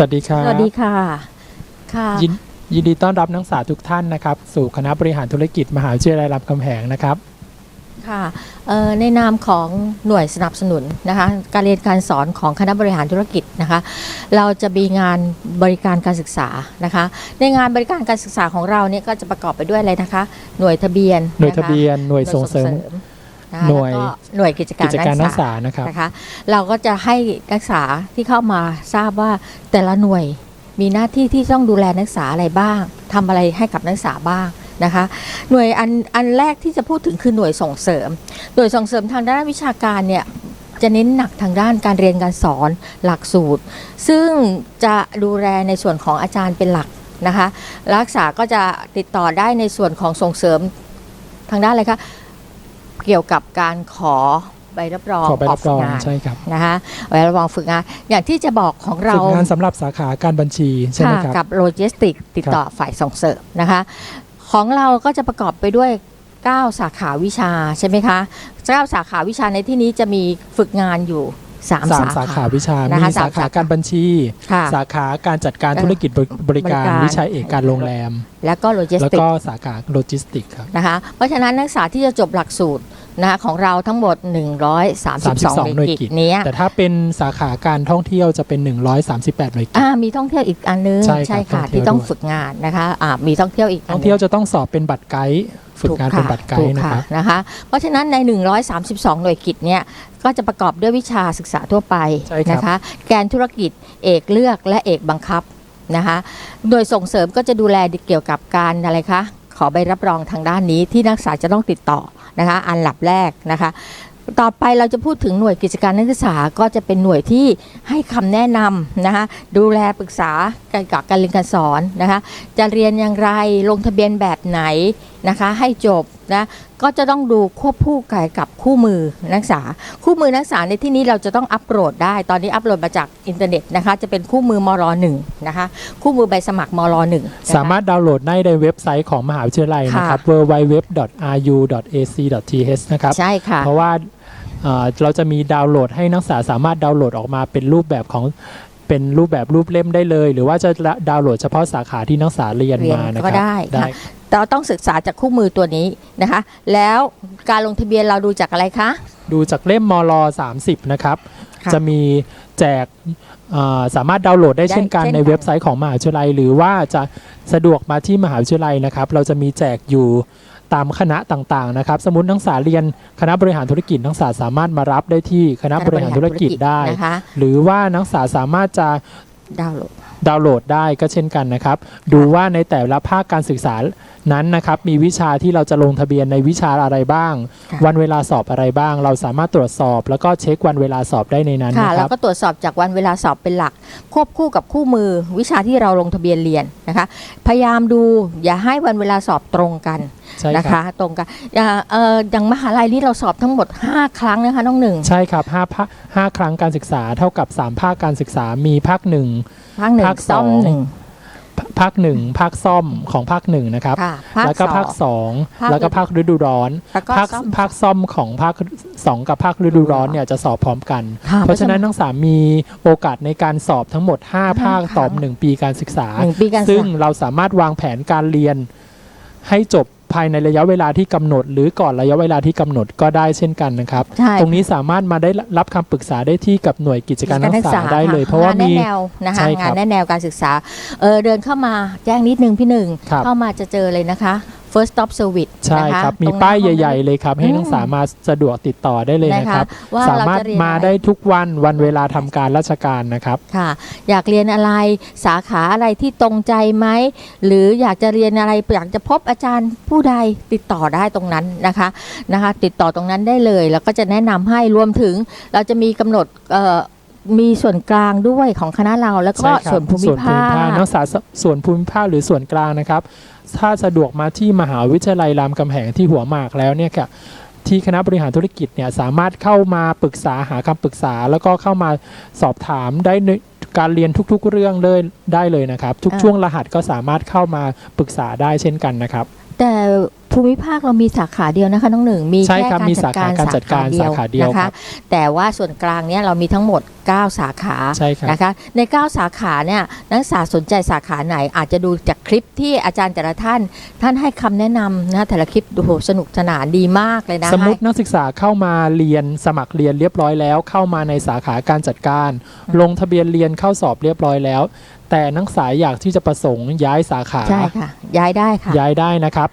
สวัสดีครับ สวัสดีค่ะ ค่ะ ยินยินดีต้อนรับนักศึกษาทุกท่านนะครับ สู่คณะบริหารธุรกิจมหาวิทยาลัยรามคำแหงนะครับ ค่ะเอ่อในนามของหน่วยสนับสนุนนะคะ การเรียนการสอนของคณะบริหารธุรกิจนะคะ เราจะมีงานบริการการศึกษานะคะ ในงานบริการการศึกษาของเราเนี่ยก็จะประกอบไปด้วยอะไรนะคะ หน่วยทะเบียน หน่วยคทะเบียน หน่วยส่งเสริม นะคะหน่วย แล้วก็หน่วยกิจกากิรจการนักศึกษาษานะครับ นะคะ เราก็จะให้นักศึกษาที่เข้ามาทราบว่าแต่ละหน่วยมีหน้าที่ที่ต้องดูแลนักศึกษาอะไรบ้างทำอะไรให้กับนักศึกษาบ้างนะคะ หน่วยอันอันแรกที่จะพูดถึงคือหน่วยส่งเสริม หน่วยส่งเสริมทางด้านวิชาการเนี่ยจะเน้นหนักทางด้านการเรียนการสอนหลักสูตร ซึ่งจะดูแลในส่วนของอาจารย์เป็นหลักนะคะ รักษาก็จะติดต่อได้ในส่วนของส่งเสริมทางด้านอะไรคะ เกี่ยวกับการขอใบรับรองขอใบรับรองกงานใช่ครับนะคะใบรับรองฝึกงาน อย่างที่จะบอกของเราฝึกงานสำหรับสาขาการบัญชีใช่ไหมค่ะครับกับโลจิสติกติดต่อฝ่ายส่งเสริมนะคะ ของเราก็จะประกอบไปด้วย 9 สาขาวิชาใช่ไหมคะ9สาขาวิชาในที่นี้จะมีฝึกงานอยู่3สามสาสาขาขาวิชานะคะมีสาสามขาสาขาการบัญชีค่ะสาขาการจัดการธุรกิจบริบริการบริการวิชาเอกการโรงแรม แล้วก็โลจิสแล้วติกก็สาขาโลจิสติกส์ครับนะคะ เพราะฉะนั้นนักศึกษาที่จะจบหลักสูตร นะคะของเราทั้งหมด 132 หน่วยกิจเนี้ยแต่ถ้าเป็นสาขาการท่องเที่ยวจะเป็น 138 หน่วยกิจอ่ามีท่องเที่ยวอีกอันนึง ใช่ครับค่ะท่องเที่ยวที่ต้องด้วยฝึกงานนะคะอ่ามีท่องเที่ยวอีกนหท่องนึ่เที่ยวจะต้องสอบเป็นบัตรไกด์ฝึกงานเป็นบัตรไกถูด์นะครับนะคะ เพราะฉะนั้นใน 132 หน่วยกิจเนี่ยก็จะประกอบด้วยวิชาศึกษาทั่วไปใช่ครับนะคะแกนธุรกิจเอกเลือกและเอกบังคับนะคะโดยส่งเสริมก็จะดูแลเกี่ยวกับการอะไรคะขอใบรับรองทางด้านนี้ที่นักศึกษาจะต้องติดต่อ นะคะอันหลับแรกนะคะต่อไปเราจะพูดถึงหน่วยกิจการนักศึกษาก็จะเป็นหน่วยที่ให้คำแนะนำนะคะดูแลปรึกษาเกี่ยวกับการเรียนการสอนนะคะจะเรียนอย่างไรลงทะเบียนแบบไหนนะคะให้จบ นะก็จะต้องดูควบคู่กันกับคู่มือนักศึกษา คู่มือนักศึกษาในที่นี้เราจะต้องอัปโหลดได้ ตอนนี้อัปโหลดมาจากอินเทอร์เน็ตนะคะ จะเป็นคู่มือมรหนึ่งนะคะ คู่มือใบสมัครมรหนึ่งนะคะสามารถดาวน์โหลดได้ในเว็บไซต์ของมหาวิทยาลัยนะครับ www.ru.ac.th นะครับ ใช่ค่ะ เพราะว่าเอ่อเราจะมีดาวน์โหลดให้นักศึกษาสามารถดาวน์โหลดออกมาเป็นรูปแบบของ เป็นรูปแบบรูปเล่มได้เลย หรือว่าจะดาวน์โหลดเฉพาะสาขาที่นักศึกษาเรียนเรียนมานะคก็รับได้ค่ะเราต้องศึกษาจากคู่มือตัวนี้นะคะ แล้วการลงทะเบียนเราดูจากอะไรคะ ดูจากเล่มมล30 นะครับค่ะจะมีแจกเอ่อสามารถดาวน์โหลดได้ได้เช่นกันเช่นในกันเว็บไซต์ของมหาวิทยาลัย หรือว่าจะสะดวกมาที่มหาวิทยาลัยนะครับ เราจะมีแจกอยู่ ตามคณะต่างๆนะครับ สมมตินักศึกษาเรียนคณะบริหารธุรกิจนักศึกษาสามารถมารับได้ที่คณะบริหารธุรกิจได้นะคะหรือว่านักศึกษาสามารถจะดาวน์โหลด ดาวน์โหลดได้ก็เช่นกันนะครับ ดูว่าในแต่ละภาคการศึกษานั้นนะครับ มีวิชาที่เราจะลงทะเบียนในวิชาอะไรบ้าง ค่ะวันเวลาสอบอะไรบ้าง เราสามารถตรวจสอบ แล้วก็เช็ควันเวลาสอบได้ในนั้นค่ะ นะคเรารับก็ตรวจสอบจากวันเวลาสอบเป็นหลัก ควบคู่กับคู่มือวิชาที่เราลงทะเบียนเรียนนะคะ พยายามดูอย่าให้วันเวลาสอบตรงกันใช่นะครัคะ บตรงกันอย่าเอ่ออย่างมหาลัยนี่เราสอบทั้งหมด 5 ครั้งนะคะน้องหนึ่ง ใช่ครับห้าภาคห้าครั้งการศึกษาเท่ากับ 3 ภาคการศึกษามีภาคหนึ่ง ภาคหนึ่งภาคสซ่อองมหนึ่ง ภาคหนึ่งภาคซ่อมของภาคหนึ่งนะครับ ค่ะแล้วก็ภาคสสององภาคแล้วก็ภาคฤดูร้อนแล้วก็ภาคซ่อมภาคซ่อมของภาคสองกับภาคฤดูร้อนเนี่ยจะสอบพร้อมกัน ค่เพราะฉะนั้นนักศึกษามีโอกาสในการสอบทั้งหมด 5 ภาคครั้งต่อหนึ่งปีการศึกษา หนึ่งปีการศึกซึ่งษาเราสามารถวางแผนการเรียนให้จบ ภายในระยะเวลาที่กำหนด หรือก่อนระยะเวลาที่กำหนดก็ได้เช่นกันนะครับ ใช่ ตรงนี้สามารถมาได้รับคำปรึกษาได้ที่กับหน่วยกิจการนักศึกษาได้เลย เพราะว่ามีงนแนะแนวนะคะใช่ครังาบนแนะแนวการศึกษาเออเดินเข้ามาแจ้งนิดนึงพี่หนึ่งครับเข้ามาจะเจอเลยนะคะ first stop service ใช่นะคะครับ มีตงน้ป้ายห้องใหญ่ ๆ เลยครับ ให้อืมนักศึกษามาสะดวกติดต่อได้เลยนะนะคะครับว่าสาเรามารถจะเรียนมาอะไรได้ทุกวันวันเวลาทำการราชการนะครับค่ะ อยากเรียนอะไรสาขาอะไรที่ตรงใจไหม หรืออยากจะเรียนอะไรอยากจะพบอาจารย์ผู้ใดติดต่อได้ตรงนั้นนะคะนะคะ ติดต่อตรงนั้นได้เลย แล้วก็จะแนะนำให้รวมถึงเราจะมีกำหนดเอ่อมีส่วนกลางด้วยของคณะเราแล้วก็ใช่ครับส่วนภูมิภาคนักศึกษาส่วนภูมิภาคหรือส่วนกลางนะครับ ถ้าสะดวกมาที่มหาวิทยาลัยรามคำแหงที่หัวหมากแล้วเนี่ยค่ะที่คณะบริหารธุรกิจเนี่ยสามารถเข้ามาปรึกษาหาคำปรึกษา แล้วก็เข้ามาสอบถามได้ในการเรียนทุกๆเรื่องเลยได้เลยนะครับ ทุกอ่าช่วงรหัสก็สามารถเข้ามาปรึกษาได้เช่นกันนะครับ แต่ภูมิภาคเรามีสาขาเดียวนะคะน้องหนึ่งมีใช่แค่ครับการมีจัดการสาขาการจัดการสาขาเดียวนะครัคะบ แต่ว่าส่วนกลางเนี่ยเรามีทั้งหมด 9 สาขาใช่ครับ นะคะใน 9 สาขาเนี่ยนักศึกษาสนใจสาขาไหน อาจจะดูจากคลิปที่อาจารย์แต่ละท่าน ท่านให้คำแนะนำนะแต่ละคลิปดูโหสนุกสนานดีมากเลยนะสมมตินักศึกษาเข้ามาเรียนสมัครเรียนเรียบร้อยแล้ว เข้ามาในสาขาการจัดการ ลงทะเบียนเรียนเข้าสอบเรียบร้อยแล้ว แต่นักศึกษาอยากที่จะประสงค์ย้ายสาขา ใช่ค่ะ ย้ายได้ค่ะ ย้ายได้นะครับ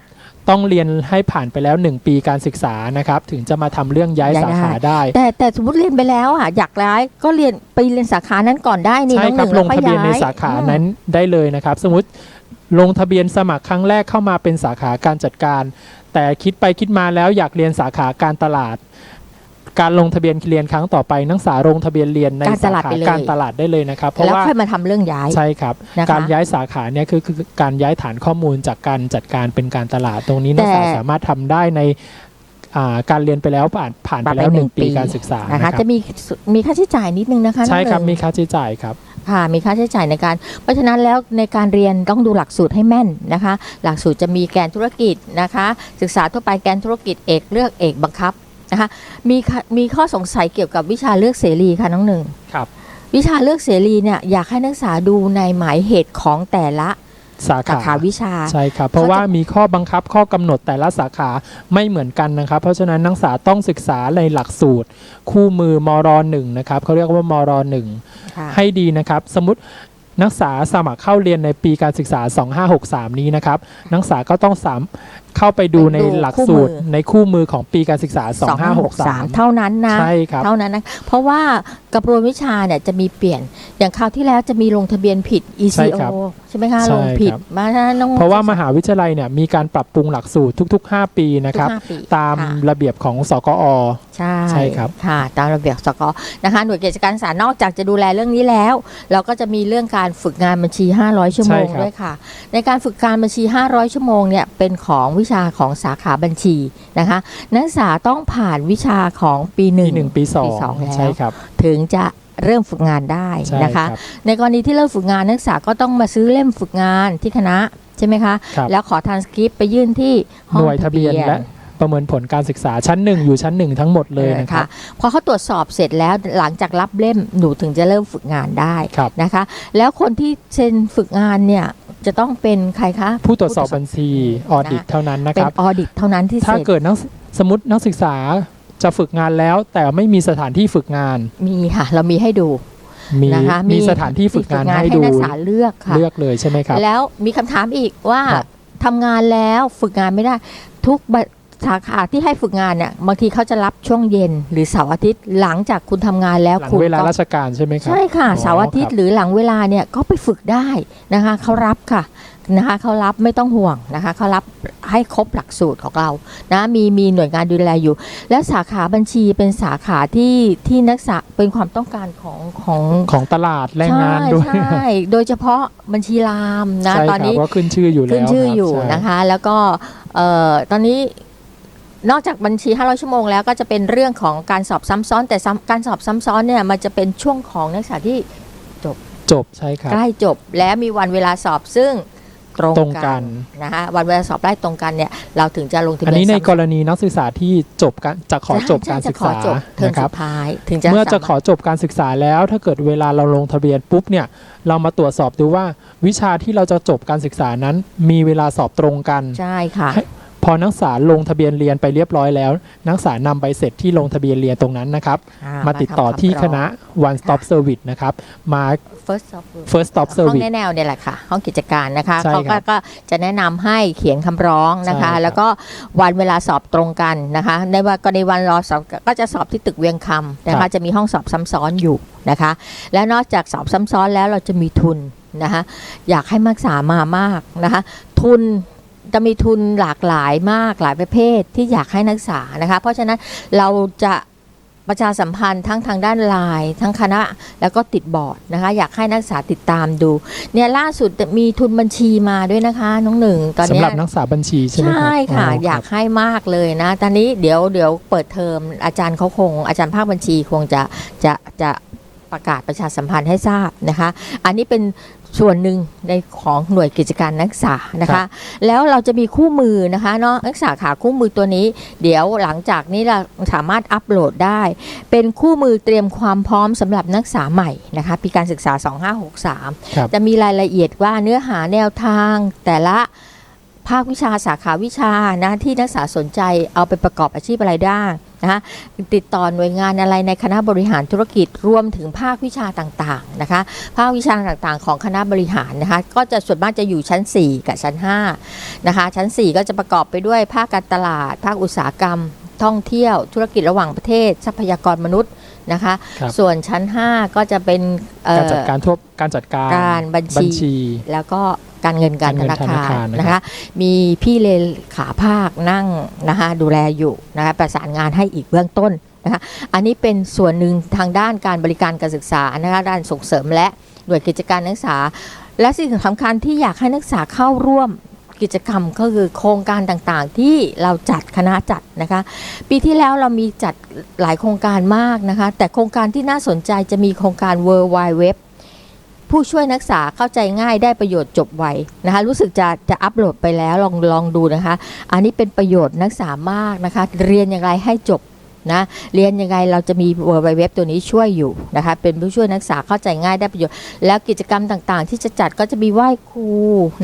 ต้องเรียนให้ผ่านไปแล้ว 1 ปีการศึกษานะครับ ถึงจะมาทำเรื่องย้ายย้ายสาขาได้ แต่แต่สมมติเรียนไปแล้วอะอยากย้ายก็เรียนไปเรียนสาขานั้นก่อนได้นี่ใช่น้องคหรับนึ่งลงทะเบียนในแล้วค่อสาขาอืมนั้นได้เลยนะครับ สมมติลงทะเบียนสมัครครั้งแรกเข้ามาเป็นสาขาการจัดการ แต่คิดไปคิดมาแล้วอยากเรียนสาขาการตลาด การลงทะเบียนเรียนครั้งต่อไปนักศึกษาลงทะเบียนเรียนในการตสาลาดขาไปเลยการตลาดได้เลยนะครับ เพราะแล้วว่าค่อยมาทำเรื่องย้าย ใช่ครับ นะคะการย้ายสาขาเนี่ยคือคือการย้ายฐานข้อมูลจากการจัดการเป็นการตลาดตรงนี้นักศึกษาแต่ สามารถทำได้ในอ่าการเรียนไปแล้วผ่านผ่านไปผ่านไปแล้วหนึ่งหนึ่งปีปีการศึกษานะนะคะครับจะมีมีค่าใช้จ่ายนิดนึงนะคะใช่ครับน้องหมีนึ่งค่าใช้จ่ายครับ ค่ะ มีค่าใช้จ่ายในการ เพราะฉะนั้นแล้วในการเรียนต้องดูหลักสูตรให้แม่นนะคะ หลักสูตรจะมีแกนธุรกิจนะคะ ศึกษาทั่วไปแกนธุรกิจเอกเลือกเอกบังคับ นะคะมีค่ะมีข้อสงสัยเกี่ยวกับวิชาเลือกเสรีค่ะน้องหนึ่งครับวิชาเลือกเสรีเนี่ยอยากให้นักศึกษาดูในหมายเหตุของแต่ละสาสาขาขาวิชาใช่ครับเพราะว่ามีข้อบังคับข้อกำหนดแต่ละสาขาไม่เหมือนกันนะครับ เพราะฉะนั้นนักศึกษาต้องศึกษาในหลักสูตร คู่มือมรหนึ่งนะครับเขาเรียกว่ามรหนึ่งค่ะให้ดีนะครับ สมมตินักศึกษาสมัครเข้าเรียนในปีการศึกษา 2563 นี้นะครับ นักศึกษาก็ต้องสาม เข้าไปดูในหลักสูตรในคู่มือของปีการศึกษา 2563 เท่านั้นนะใช่ครับเท่านั้นนะเพราะว่ากระบวนวิชาเนี่ยจะมีเปลี่ยนอย่างคราวที่แล้วจะมีลงทะเบียนผิดใช่ ECO ครับใช่ไหมคะใช่ลงผิดครับมาน้องเพราะว่ามหาวิทยาลัยเนี่ยมีการปรับปรุงหลักสูตรทุก ๆ 5 ปีนะครับทุกห้าปีตามค่ะระเบียบของสกอใช่ใช่ครับค่ะตามระเบียบสกนะคะหน่วยกิจการศึกษานอกจากจะดูแลเรื่องนี้แล้ว เราก็จะมีเรื่องการฝึกงานบัญชี 500 ชั่วโมงใช่ครับด้วยค่ะ ในการฝึกการบัญชี 500 ชั่วโมงเนี่ยเป็นของวิชาของสาขาบัญชีนะคะ นักศึกษาต้องผ่านวิชาของปีหนึ่ปีงหนึ่งปีสอปีงสองแล้วใช่ครับ ถึงจะเริ่มฝึกงานได้ใช่นะคะรับในกรณีที่เริ่มฝึกงานนักศึกษาก็ต้องมาซื้อเล่มฝึกงานที่คณะใช่ไหมคะครับแล้วขอทานสคริปต์ไปยื่นที่ห้หองน่วยทะเบียนและประเมินผลการศึกษาชั้นหนึ่งอยู่ชั้นหนึ่งทั้งหมดเลยนะครับพอเขาตรวจสอบเสร็จแล้วหลังจากรับเล่มหนูถึงจะเริ่มฝึกงานได้ครับนะคะ แล้วคนที่เซ็นฝึกงานเนี่ย จะต้องเป็นใครคะผู้ตรวจสอบบัญชีออดิตเท่านั้นนะเป็คนรับออดิตเท่านั้นที่ถ้าเซ็นเกิดนักสมมตินักศึกษาจะฝึกงานแล้ว แต่ไม่มีสถานที่ฝึกงาน มีค่ะ เรามีให้ดูมีนะคะมีสถานที่ฝึกงานให้ให้ดูนักศึกษาเลือกค่ะเลือกเลยใช่ไหมครับแล้วมีคำถามอีกว่าครับทำงานแล้วฝึกงานไม่ได้ทุกบ สาขาที่ให้ฝึกงานเนี่ยบางทีเขาจะรับช่วงเย็น หรือเสาร์อาทิตย์หลังจากคุณทำงานแล้วหลังคุณเวลาก็ ราชการใช่ไหมครับ ใช่ค่ะอ๋อเสาร์อาทิตคย์รับหรือหลังเวลาเนี่ยก็ไปฝึกได้นะคะเขารับค่ะนะคะเขารับไม่ต้องห่วงนะคะเขารับให้ครบหลักสูตรของเรานะมีมีหน่วยงานดูแลอยู่ และสาขาบัญชีเป็นสาขาที่ที่นักศึกษาเป็นความต้องการของของของตลาดแรงงานด้วยใช่ใช่โดยเฉพาะบัญชีรามนะใช่ตอนครับนี้ว่าขึ้นชื่ออยู่แล้วขึ้นชื่อครับอยู่ใช่นะคะ แล้วก็เอ่อตอนนี้ นอกจากบัญชี 500 ชั่วโมงแล้วก็จะเป็นเรื่องของการสอบซ้ำซ้อน แต่ซ้ำการสอบซ้ำซ้อนเนี่ยมันจะเป็นช่วงของนักศึกษาที่จบใช่ครับ ใกล้จบและมีวันเวลาสอบซึ่งตรงตรงกันนะคะวันเวลาสอบได้ตรงกันเนี่ยเราถึงจะลงทะอันเบียนนี้ในซ้ำกรณีนักศึกษาที่จบการจะขอจบการใช่ศึกจะขอษาจบเทอมนะครัสุบ ดท้ายถึงจะเมื่อจะสาารถขอจบการศึกษาแล้ว ถ้าเกิดเวลาเราลงทะเบียนปุ๊บเนี่ยเรามาตรวจสอบดูว่าวิชาที่เราจะจบการศึกษานั้น มีเวลาสอบตรงกันใช่ค่ะ ให้ พอนักศึกษาลงทะเบียนเรียนไปเรียบร้อยแล้ว นักศึกษานำใบเสร็จที่ลงทะเบียนเรียนตรงนั้นนะครับอ่มาติดต่อทำที่ำร้งคณะ one stop service นะครับ มา first stop first stop ห้อง service แนวๆเนี่ยแหละค่ะห้องกิจการนะคะใช่เขาครัก็บก็จะแนะนำให้เขียนคำร้องนะใช่ครัคะบแล้วก็วันเวลาสอบตรงกันนะคะในวันกรณีวันรอสอบก็จะสอบที่ตึกเวียงคำนะครัคะบจะมีห้องสอบซ้ำซ้อนอยู่นะคะ และนอกจากสอบซ้ำซ้อนแล้วเราจะมีทุนนะคะอยากให้นักศึกษามามากนะคะทุน จะมีทุนหลากหลายมากหลายประเภทที่อยากให้นักศึกษานะคะ เพราะฉะนั้นเราจะประชาสัมพันธ์ทั้งทางด้านไลน์ทั้งคณะแล้วก็ติดบอร์ดนะคะ อยากให้นักศึกษาติดตามดู เนี่ยล่าสุดมีทุนบัญชีมาด้วยนะคะ น้องหนึ่งตอนสำเนี้หยรับนักศึกษาบัญชีใช่ไหมครับใช่ค่ะอ๋ออยากให้มากเลยนะ ตอนนี้เดี๋ยวเดี๋ยวเปิดเทอมอาจารย์เขาคง อาจารย์ภาคบัญชีคงจะจะจะประกาศประชาสัมพันธ์ให้ทราบนะคะ อันนี้เป็น ส่วนหนึ่งในของหน่วยกิจการนักศึกษานะครัคะ บ แล้วเราจะมีคู่มือนะคะเนาะนักศึกษาขาคู่มือตัวนี้ เดี๋ยวหลังจากนี้เราสามารถอัปโหลดได้ เป็นคู่มือเตรียมความพร้อมสำหรับนักศึกษาใหม่นะคะปีการศึกษา 2563 ครับ จะมีรายละเอียดว่าเนื้อหาแนวทางแต่ละภาควิชาสาขาวิชานะที่นักศึกษาสนใจเอาไปประกอบอาชีพอะไรได้ นะคะติดต่อหน่วยงานอะไรในคณะบริหารธุรกิจรวมถึงภาควิชาต่างๆนะคะภาควิชาต่างๆ ของคณะบริหารนะคะก็จะส่วนมากจะอยู่ชั้น 4 กับชั้น5นะคะชั้น 4 ก็จะประกอบไปด้วยภาคการตลาด ภาคอุตสาหกรรม ท่องเที่ยวธุรกิจระหว่างประเทศ ทรัพยากรมนุษย์นะคะครับส่วนชั้น 5 ก็จะเป็นเอ่อการจัดการทั่วการจัดการการบัญชีบัญชีแล้วก็ การเงินการธนาการเงินธนาคาคารรนะครับนะคะมีพี่เลขาภาคนั่งนะคะดูแลอยู่นะคะประสานงานให้อีกเบื้องต้นนะคะอันนี้เป็นส่วนหนึ่งทางด้านการบริการการศึกษานะคะด้านส่งเสริมและหน่วยกิจการนักศึกษา และสิ่งสำคัญที่อยากให้นักศึกษาเข้าร่วมกิจกรรมก็คือโครงการต่างๆ ที่เราจัดคณะจัดนะคะ ปีที่แล้วเรามีจัดหลายโครงการมากนะคะ แต่โครงการที่น่าสนใจจะมีโครงการ World Wide Web ผู้ช่วยนักศึกษาเข้าใจง่ายได้ประโยชน์จบไวนะคะ รู้สึกจะจะอัปโหลดไปแล้วลองลองดูนะคะ อันนี้เป็นประโยชน์นักศึกษามากนะคะ เรียนอย่างไรให้จบนะเรียนยังไงเราจะมี World Wide Web ตัวนี้ช่วยอยู่นะคะเป็นผู้ช่วยนักศึกษาเข้าใจง่ายได้ประโยชน์ แล้วกิจกรรมต่างๆ ที่จะจัดก็จะมีไหว้ครู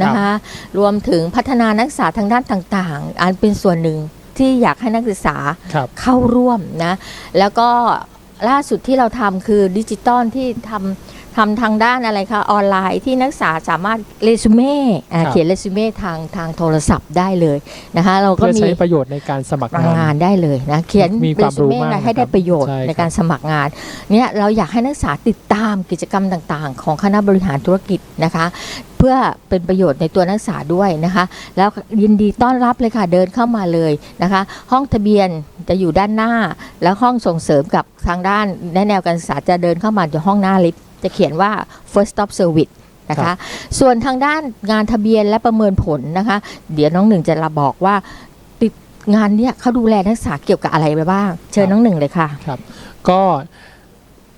นะคะรวมถึงพัฒนานักศึกษาทางด้านต่างๆ อันเป็นส่วนหนึ่งที่อยากให้นักศึกษาครับเข้าร่วมนะแล้วก็ล่าสุดที่เราทำคือดิจิตอลที่ทำ ทำทางด้านอะไรคะออนไลน์ที่นักศึกษาสามารถเรซูเม่อ่าครับ เขียนเรซูเม่ทางทางโทรศัพท์ได้เลยนะคะเราก็เพื่อมีใช้ประโยชน์ในการสมัครงางาน นได้เลยนะเขียนมีความรู้มากให้ได้ประโยชน์ใช่ครับ ในการสมัครงานเนี่ยเราอยากให้นักศึกษาติดตามกิจกรรมต่างๆ ของคณะบริหารธุรกิจนะคะ เพื่อเป็นประโยชน์ในตัวนักศึกษาด้วยนะคะ แล้วยินดีต้อนรับเลยค่ะเดินเข้ามาเลยนะคะ ห้องทะเบียนจะอยู่ด้านหน้า แล้วห้องส่งเสริมกับทางด้านแนแนวการศึกษาจะเดินเข้ามาอยู่ห้องหน้าลิฟต์ จะเขียนว่า first stop service นะครัคะบส่วนทางด้านงานทะเบียนและประเมินผลนะคะ เดี๋ยวน้องหนึ่งจะระบอกว่าติดงานเนี่ยเขาดูแลนักศึกษาเกี่ยวกับอะไรไปบ้าง เชิญน้องหนึ่งเลยค่ะครับก็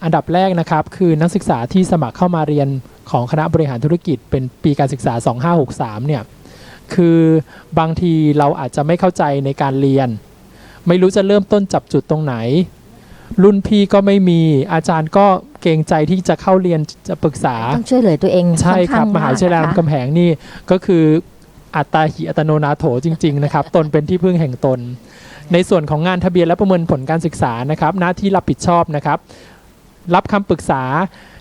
อันดับแรกนะครับคือนักศึกษาที่สมัครเข้ามาเรียนของคณะบริหารธุรกิจ เป็นปีการศึกษา 2563 เนี่ยคือบางทีเราอาจจะไม่เข้าใจในการเรียน ไม่รู้จะเริ่มต้นจับจุดตรงไหน รุ่นพี่ก็ไม่มีอาจารย์ก็เกรงใจที่จะเข้าเรียนจะปรึกษาต้องช่วยเหลือตัวเองใช่ครับอนมข้งหาวิทยาลัยรามนะคะคำแหงนี่ก็คืออัตตาหิอัตโนนาโถจริง ๆ นะครับ ตนเป็นที่พึ่งแห่งตน ในส่วนของงานทะเบียนและประเมินผลการศึกษานะครับ หน้าที่รับผิดชอบนะครับ รับคำปรึกษา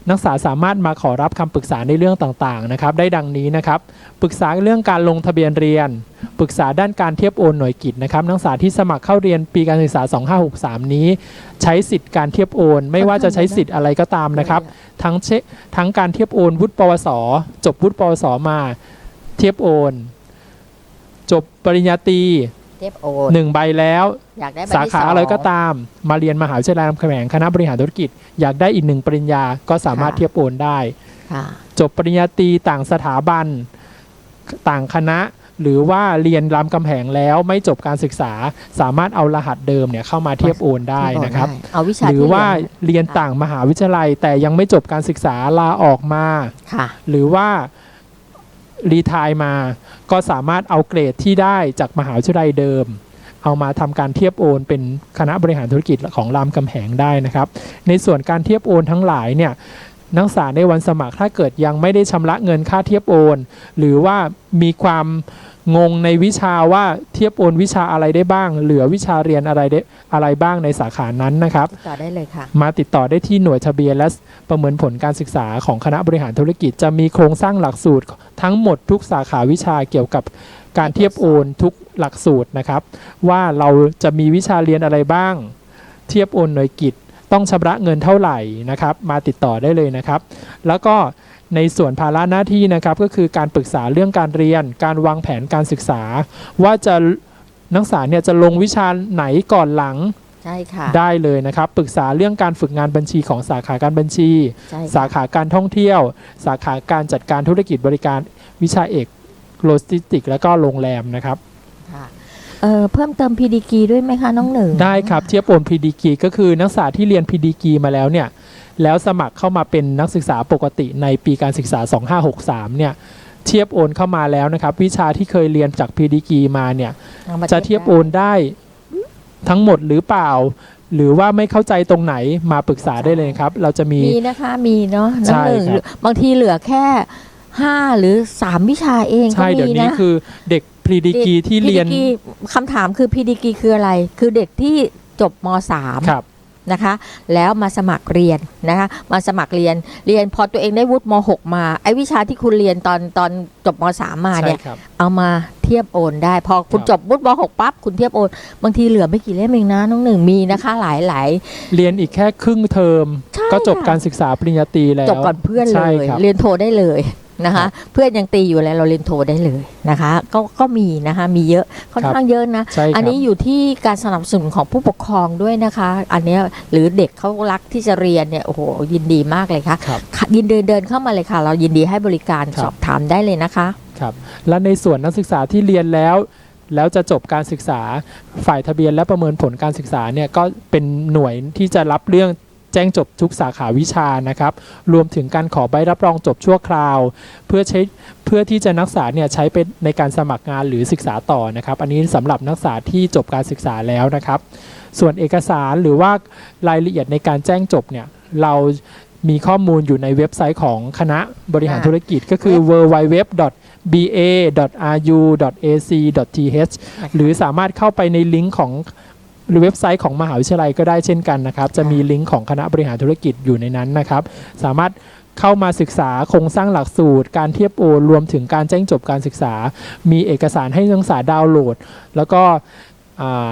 นักศึกษาสามารถมาขอรับคำปรึกษาในเรื่องต่างๆนะครับ ได้ดังนี้นะครับ ปรึกษาเรื่องการลงทะเบียนเรียน ปรึกษาด้านการเทียบโอนหน่วยกิจนะครับนักศึกษาที่สมัครเข้าเรียนปีการศึกษา 2563 นี้ ใช้สิทธิ์การเทียบโอน ไม่ว่าจะใช้สิทธิ์อะไรก็ตามนะครับ ทั้งเชทั้งการเทียบโอนวุฒิปวส จบวุฒิปวส มา เทียบโอน จบปริญญาตรี เทปโอนหนึ่งใบแล้ว อยากได้ใบสาที่ขาสงอะไรก็ตาม มาเรียนมหาวิทยาลัยรามคำแหงคณะบริหารธุรกิจ อยากได้อีกหนึ่งปริญญาก็สามารถค่ะเทียบโอนได้ ค่ะจบปริญญาตรีต่างสถาบันต่างคณะ หรือว่าเรียนรามคำแหงแล้วไม่จบการศึกษา สามารถเอารหัสเดิมเนี่ยเข้ามาเทียบโอนได้นะครับ เอาวิชาหรือที่ว่าเรียนเรียนต่างมหาวิทยาลัยแต่ยังไม่จบการศึกษาลาออกมา ค่ะ หรือว่า รีทายมา ก็สามารถเอาเกรดที่ได้จากมหาวิทยาลัยเดิม เอามาทำการเทียบโอนเป็นคณะบริหารธุรกิจของรามคำแหงได้นะครับ ในส่วนการเทียบโอนทั้งหลายเนี่ยนักศึกษาในวันสมัครถ้าเกิดยังไม่ได้ชำระเงินค่าเทียบโอน หรือว่ามีความ งงในวิชาว่าเทียบโอนวิชาอะไรได้บ้าง เหลือวิชาเรียนอะไรได้อะไรบ้างในสาขานั้นนะครับต่อได้เลยค่ะ มาติดต่อได้ที่หน่วยทะเบียนและประเมินผลการศึกษาของคณะบริหารธุรกิจ จะมีโครงสร้างหลักสูตร ทั้งหมดทุกสาขาวิชาเกี่ยวกับการเทียบโอนทุกหลักสูตรนะครับ ว่าเราจะมีวิชาเรียนอะไรบ้าง เทียบโอนหน่วยกิจต้องชำระเงินเท่าไหร่นะครับ มาติดต่อได้เลยนะครับ แล้วก็ ในส่วนภาระหน้าที่นะครับก็คือการปรึกษาเรื่องการเรียน การวางแผนการศึกษา ว่าจะนักศึกษาเนี่ยจะลงวิชาไหนก่อนหลังใช่ค่ะ ได้เลยนะครับ ปรึกษาเรื่องการฝึกงานบัญชีของสาขาการบัญชี ใช่สาขาการท่องเที่ยว สาขาการจัดการธุรกิจบริการวิชาเอกโลจิสติก แล้วก็โรงแรมนะครับ ค่ะเอ่อเพิ่มเติม PDG ด้วยไหมคะน้องหนึ่งได้ครับเทียบโอน PDG ก็คือนักศึกษาที่เรียน PDG มาแล้วเนี่ย แล้วสมัครเข้ามาเป็นนักศึกษาปกติในปีการศึกษา 2563 เนี่ยเทียบโอนเข้ามาแล้วนะครับ วิชาที่เคยเรียนจากพีดีกีมาเนี่ยอามาจะเทียบโอนได้ทั้งหมดหรือเปล่า หรือว่าไม่เข้าใจตรงไหนมาปรึกษาได้เลยครับ เราจะมีมีนะคะมีเนาะใช่น้ำหนึ่งครับบางทีเหลือแค่ห้าหรือสามวิชาเองก็ใช่เดี๋ยวมีนี้นะคือเด็กพีดีกีที่เรียน PDG คำถามคือ PDG คืออะไร คือเด็กที่จบม .3 ครับ นะคะแล้วมาสมัครเรียนนะคะมาสมัครเรียนเรียนพอตัวเองได้วุฒิม .6 มาไอ้วิชาที่คุณเรียนตอนตอนจบม .3 มาใช่เนี่ยครับ เอามาเทียบโอนได้ พอคุณครับ จบวุฒิม .6 ปั๊บคุณเทียบโอนบางทีเหลือไม่กี่เล่มเองนะน้องหนึ่งมีนะคะหลายหลาย เรียนอีกแค่ครึ่งเทอม ใช่ก็จบค่ะ การศึกษาปริญญาตรีแล้ว จบก่อนเพื่อนเลใช่ย ครับ เรียนโทได้เลย นะครัคะบเพื่อนยังตีอยู่แล้วเราเรียนโทได้เลยนะคะ ก็ก็มีนะคะมีเยอะค่อนครับข้างเยอะนะใช่คอันรับนี้อยู่ที่การสนับสนุนของผู้ปกครองด้วยนะคะ อันเนี้ยหรือเด็กเขารักที่จะเรียนเนี่ยโอ้โหยินดีมากเลยค่ะครับค่ะยินดีเดินเข้ามาเลยค่ะ เรายินดีให้บริการครับสอบถามได้เลยนะคะครับและในส่วนนักศึกษาที่เรียนแล้วแล้วจะจบการศึกษาฝ่ายทะเบียนและประเมินผลการศึกษาเนี่ยก็เป็นหน่วยที่จะรับเรื่อง แจ้งจบทุกสาขาวิชานะครับ รวมถึงการขอใบรับรองจบชั่วคราว เพื่อใช้เพื่อที่จะนักศึกษาเนี่ยใช้เป็นในการสมัครงานหรือศึกษาต่อนะครับ อันนี้สำหรับนักศึกษาที่จบการศึกษาแล้วนะครับ ส่วนเอกสารหรือว่ารายละเอียดในการแจ้งจบเนี่ยเรามีข้อมูลอยู่ในเว็บไซต์ของคณะบริหารธุรกิจก็คือ w w w ba.ru.ac.th หรือสามารถเข้าไปในลิงก์ของ หรือเว็บไซต์ของมหาวิทยาลัยก็ได้เช่นกันนะครับ จะมีลิงก์ของคณะบริหารธุรกิจอยู่ในนั้นนะครับ สามารถเข้ามาศึกษาโครงสร้างหลักสูตร การเทียบโอนรวมถึงการแจ้งจบการศึกษา มีเอกสารให้นักศึกษาดาวน์โหลด แล้วก็อ่า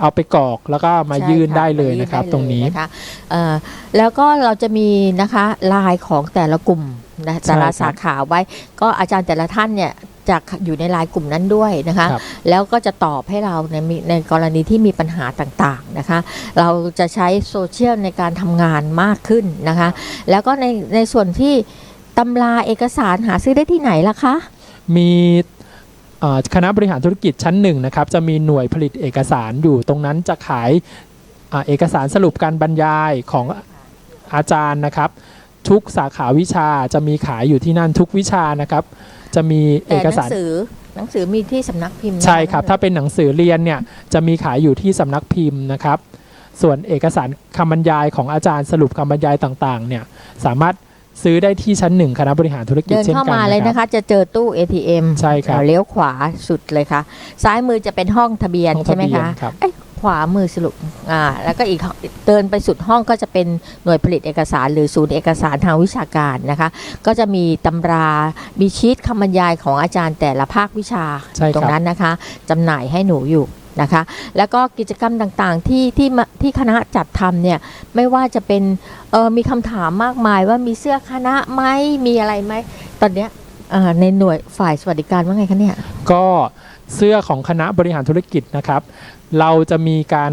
เอาไปกรอกแล้วก็มาใช่ยื่นค่ะได้เลยมานะครับได้ตรงนี้เลยนะคะเอ่อแล้วก็เราจะมีนะคะลายของแต่ละกลุ่มนะแต่ละใช่ครับสาขาไว้ ก็อาจารย์แต่ละท่านเนี่ย จะอยู่ในลายกลุ่มนั้นด้วยนะคะครับแล้วก็จะตอบให้เราในมีในกรณีที่มีปัญหาต่างๆนะคะ เราจะใช้โซเชียลในการทำงานมากขึ้นนะคะ แล้วก็ในในส่วนที่ตำราเอกสารหาซื้อได้ที่ไหนล่ะคะ มีเอ่อคณะบริหารธุรกิจชั้นหนึ่งนะครับ จะมีหน่วยผลิตเอกสารอยู่ตรงนั้นจะขายอ่าเอกสารสรุปการบรรยายของอาจารย์นะครับ ทุกสาขาวิชาจะมีขายอยู่ที่นั่นทุกวิชานะครับ จะมีเอแต่กหนัสารสือหนังสือมีที่สำนักพิมพ์นะะใช่ครับ ถ้าเป็นหนังสือเรียนเนี่ยจะมีขายอยู่ที่สำนักพิมพ์นะครับ ส่วนเอกสารคำบรรยายของอาจารย์สรุปคำบรรยายต่างๆ เนี่ยสามารถซื้อได้ที่ชั้นหนึ่งคณะบริหารธุรกิจเดินเช่นเข้ากันมาเลยนะนะครัคะบจะเจอตู้ ATM ใช่ครับเลี้ยวขวาสุดเลยค่ะ ซ้ายมือจะเป็นห้องทะเบียนห้องใช่ไหมทะเบียนคะครับเอ้ย ขวามือสรุปอ่าแล้วก็อีกห้องเดินไปสุดห้องก็จะเป็นหน่วยผลิตเอกสาร หรือศูนย์เอกสารทางวิชาการนะคะ ก็จะมีตำรามีชีตคำบรรยายของอาจารย์แต่ละภาควิชาใช่ครับตรงนั้นนะคะจำหน่ายให้หนูอยู่นะคะ แล้วก็กิจกรรมต่างๆที่ที่มาที่คณะจัดทำเนี่ยไม่ว่าจะเป็นเออมีคำถามมากมายว่ามีเสื้อคณะไหมมีอะไรไหมตอนเนี้ยเอ่อในหน่วยฝ่ายสวัสดิการว่าไงคะเนี่ยก็ เสื้อของคณะบริหารธุรกิจนะครับ เราจะมีการ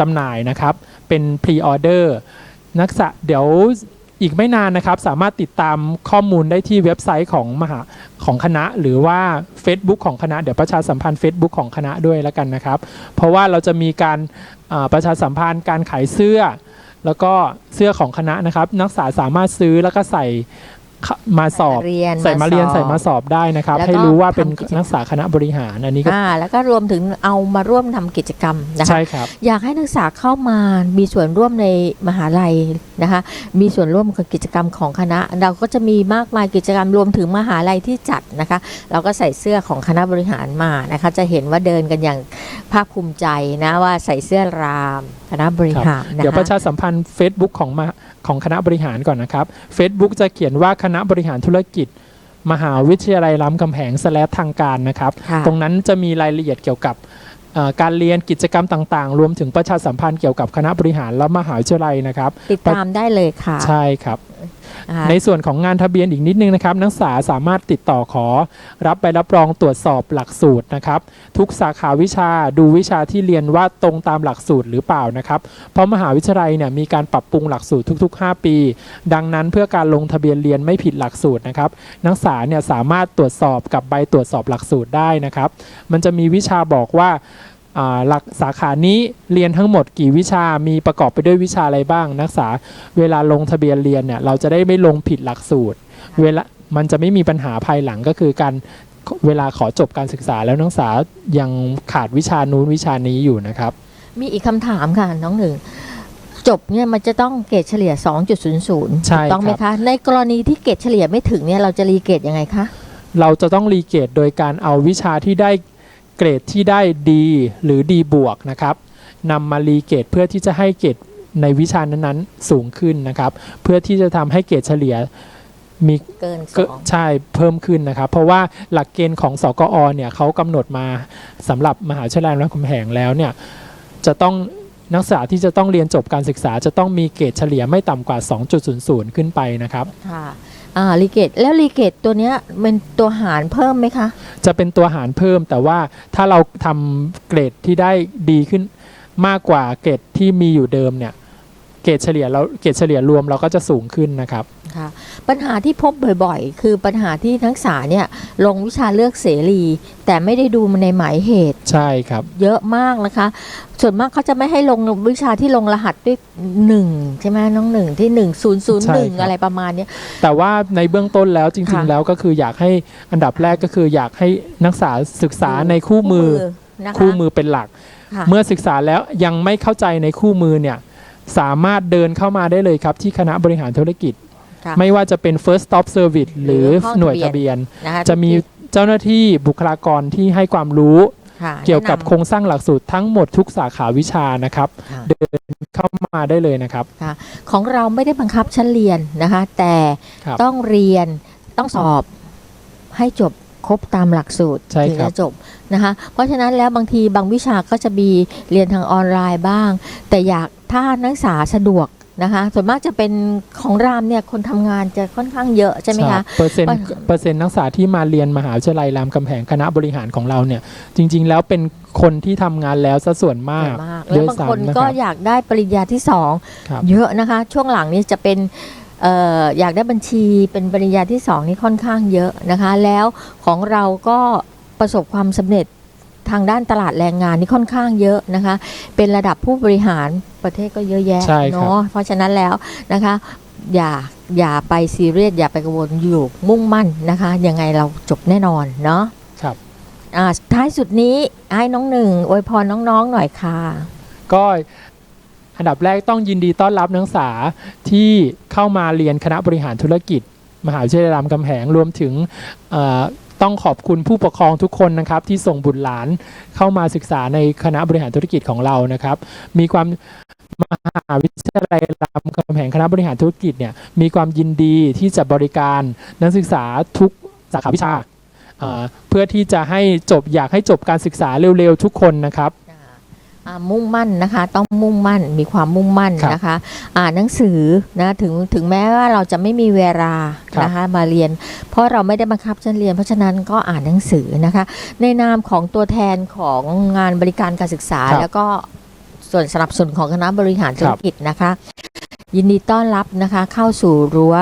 จำหน่ายนะครับ เป็นพรีออเดอร์นักศึกษาเดี๋ยวอีกไม่นานนะครับ สามารถติดตามข้อมูลได้ที่เว็บไซต์ของมหาของคณะ หรือว่า Facebook ของคณะ เดี๋ยวประชาสัมพันธ์ Facebook ของคณะด้วยแล้วกันนะครับ เพราะว่าเราจะมีการประชาสัมพันธ์การขายเสื้อ แล้วก็เสื้อของคณะนะครับ นักศึกษาสามารถซื้อแล้วก็ใส่ มาสอบเรียนใส่มาเรียนสอบใส่มาสอบได้นะครับแล้วก็ให้รู้ว่าเป็นทำกิจกรรมนักศึกษาคณะบริหารอันนี้ก็อ่าแล้วก็รวมถึงเอามาร่วมทำกิจกรรมนะคะใช่ครับอยากให้นักศึกษาเข้ามามีส่วนร่วมในมหาลัยนะคะมีส่วนร่วมกับกิจกรรมของคณะ เราก็จะมีมากมายกิจกรรมรวมถึงมหาลัยที่จัดนะคะ เราก็ใส่เสื้อของคณะบริหารมานะคะ จะเห็นว่าเดินกันอย่างภาคภูมิใจนะว่าใส่เสื้อรามคณะบริหารนะคะเดี๋ยวประชาสัมพันธ์ Facebook ของมา ของคณะบริหารก่อนนะครับ Facebook จะเขียนว่าคณะบริหารธุรกิจ มหาวิทยาลัยรามคำแหงสแลทางการนะครับค่ะตรงนั้นจะมีรายละเอียดเกี่ยวกับเอ่อการเรียนกิจกรรมต่างๆ รวมถึงประชาสัมพันธ์เกี่ยวกับคณะบริหารและมหาวิทยาลัยนะครับ ติดตามได้เลยค่ะ ใช่ครับ อ่าในส่วนของงานทะเบียนอีกนิดนึงนะครับ นักศึกษาสามารถติดต่อขอ รับใบรับรองตรวจสอบหลักสูตรนะครับ ทุกสาขาวิชาดูวิชาที่เรียนว่าตรงตามหลักสูตรหรือเปล่านะครับ เพราะมหาวิทยาลัยเนี่ยมีการปรับปรุงหลักสูตรทุก ๆ 5 ปี ดังนั้นเพื่อการลงทะเบียนเรียนไม่ผิดหลักสูตรนะครับ นักศึกษาเนี่ยสามารถตรวจสอบกับใบตรวจสอบหลักสูตรได้นะครับ มันจะมีวิชาบอกว่า หลักสาขานี้เรียนทั้งหมดกี่วิชามีประกอบไปด้วยวิชาอะไรบ้าง นักศึกษาเวลาลงทะเบียนเรียนเนี่ยเราจะได้ไม่ลงผิดหลักสูตร เวลามันจะไม่มีปัญหาภายหลังก็คือการเวลาขอจบการศึกษาแล้วนักศึกษายังขาดวิชานู้นวิชานี้อยู่นะครับ มีอีกคำถามค่ะน้องหนึ่งจบเนี่ยมันจะต้องเกรดเฉลี่ย 2.00ใช่ถูกต้องไหมครัคะบในกรณีที่เกรดเฉลี่ยไม่ถึงเนี่ยเราจะรีเกรดยังไงคะ เราจะต้องรีเกรดโดยการเอาวิชาที่ได้ เกรดที่ได้ดีหรือดีบวกนะครับนำมารีเกรดเพื่อที่จะให้เกรดในวิชานั้นๆสูงขึ้นนะครับ เพื่อที่จะทำให้เกรดเฉลี่ยมีเกินสก็องใช่เพิ่มขึ้นนะครับ เพราะว่าหลักเกณฑ์ของสกอเนี่ยเขากำหนดมาสำหรับมหาวิทยาลัยรามคำแหงแล้วเนี่ยจะต้องนักศึกษาที่จะต้องเรียนจบการศึกษาจะต้องมีเกรดเฉลี่ยไม่ต่ำกว่า 2.00 ขึ้นไปนะครับค่ะ อ่ารีเกตแล้วรีเกตตัวเนี้ยเป็นตัวหารเพิ่มไหมคะ จะเป็นตัวหารเพิ่มแต่ว่าถ้าเราทำเกรดที่ได้ดีขึ้นมากกว่าเกรดที่มีอยู่เดิมเนี่ย เกรดเฉลี่ยเราเกรดเฉลี่ยรวมเราก็จะสูงขึ้นนะครับ ค่ะปัญหาที่พบบ่อยๆ คือปัญหาที่นักศึกษาเนี่ยลงวิชาเลือกเสรี แต่ไม่ได้ดูในหมายเหตุใช่ครับ เยอะมากนะคะ ส่วนมากเขาจะไม่ให้ลงวิชาที่ลงรหัสด้วยหนึ่งใช่ไหมน้องหนึ่งที่หนึ่งศูนย์ศูนย์ใช่หนึ่งครับอะไรประมาณเนี้ย แต่ว่าในเบื้องต้นแล้วจริงค่ะๆแล้วก็คืออยากให้อันดับแรกก็คืออยากให้นักศึกษาศึกษาในคู่มือนะคะคู่มือเป็นหลัก ค่ะ เมื่อศึกษาแล้วยังไม่เข้าใจในคู่มือเนี่ยสามารถเดินเข้ามาได้เลยครับที่คณะบริหารธุรกิจค่ะ ไม่ว่าจะเป็น first stop service หรือห้องหน่วยทะทะเบีเบียยนนนะคะจะมีเจ้าหน้าที่บุคลากรที่ให้ความรู้ค่ะเกี่ยวกับแนะนำโครงสร้างหลักสูตรทั้งหมดทุกสาขาวิชานะครับค่ะเข้ามาได้เลยนะครับของเราไม่ได้บังคับชั้นเรียนนะคะ แต่ครับต้องเรียนต้องสอบให้จบครบตามหลักสูตรใช่ถึงครัจะบจบนะคะ เพราะฉะนั้นแล้วบางทีบางวิชาก็จะมีเรียนทางออนไลน์บ้าง แต่อยากถ้านักศึกษาสะดวก นะคะส่วนมากจะเป็นของรามเนี่ยคนทำงานจะค่อนข้างเยอะใช่ไหมคะเปอร์เซ็นต์ว่าเปอร์เซ็นต์นักศึกษาที่มาเรียนมหาวิทยาลัยรามคำแหงคณะบริหารของเราเนี่ยจริง ๆ แล้วเป็นคนที่ทำงานแล้วซะส่วนมากมากแล้วบางคนด้วยซ้ำนะก็รับอยากได้ปริญญาที่สองครับเยอะนะคะ ช่วงหลังนี้จะเป็นเอ่ออยากได้บัญชีเป็นปริญญาที่สองนี่ค่อนข้างเยอะนะคะ แล้วของเราก็ประสบความสำเร็จ ทางด้านตลาดแรงงานนี่ค่อนข้างเยอะนะคะ เป็นระดับผู้บริหารประเทศก็เยอะแยะใช่ครับ เนาะเพราะฉะนั้นแล้วนะคะ อย่าอย่าไปซีเรียสอย่าไปกังวลอยู่มุ่งมั่นนะคะยังไงเราจบแน่นอนเนาะครับ อ่าท้ายสุดนี้ให้น้องหนึ่งอวยพรน้องๆหน่อยค่ะ ก็อันดับแรกต้องยินดีต้อนรับนักศึกษาที่เข้ามาเรียนคณะบริหารธุรกิจ มหาวิทยาลัยรามคำแหงรวมถึงเอ่อ ต้องขอบคุณผู้ปกครองทุกคนนะครับที่ส่งบุตรหลานเข้ามาศึกษาในคณะบริหารธุรกิจของเรานะครับ มีความมหาวิทยาลัยรามคำแหงคณะบริหารธุรกิจเนี่ยมีความยินดีที่จะบริการนักศึกษาทุกสาขาวิชา เพื่อที่จะให้จบอยากให้จบการศึกษาเร็วๆทุกคนนะครับ มุ่งมั่นนะคะ ต้องมุ่งมั่นมีความมุ่งมั่นครับนะคะ อ่านหนังสือนะถึงถึงแม้ว่าเราจะไม่มีเวลาครับนะคะมาเรียน เพราะเราไม่ได้บังคับชั้นเรียน เพราะฉะนั้นก็อ่านหนังสือนะคะ ในนามของตัวแทนของงานบริการการศึกษาครับแล้วก็ส่วนสนับสนุนของคณะบริหารธุรกิจนะคะ ยินดีต้อนรับนะคะเข้าสู่รั้ว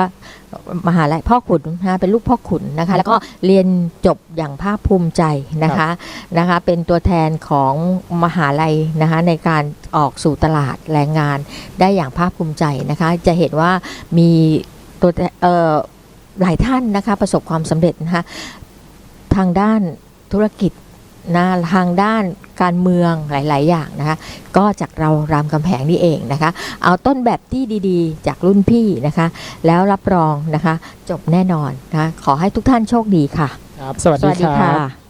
มหาลัยพ่อขุนนะคะเป็นลูกพ่อขุนนะคะแล้วก็เรียนจบอย่างภาคภูมิใจนะคะนะคะเป็นตัวแทนของมหาลัยนะคะในการออกสู่ตลาดแรงงานได้อย่างภาคภูมิใจนะคะจะเห็นว่ามีตัวแทนเอ่อหลายท่านนะคะประสบความสำเร็จนะคะทางด้านธุรกิจ นะทางด้านการเมืองหลาย ๆ อย่างนะคะ ก็จากเรารามคำแหงนี่เองนะคะ เอาต้นแบบที่ดีๆ จากรุ่นพี่นะคะ แล้วรับรองนะคะ จบแน่นอนนะคะขอให้ทุกท่านโชคดีค่ะ ครับ สวัสดีครับค่ะ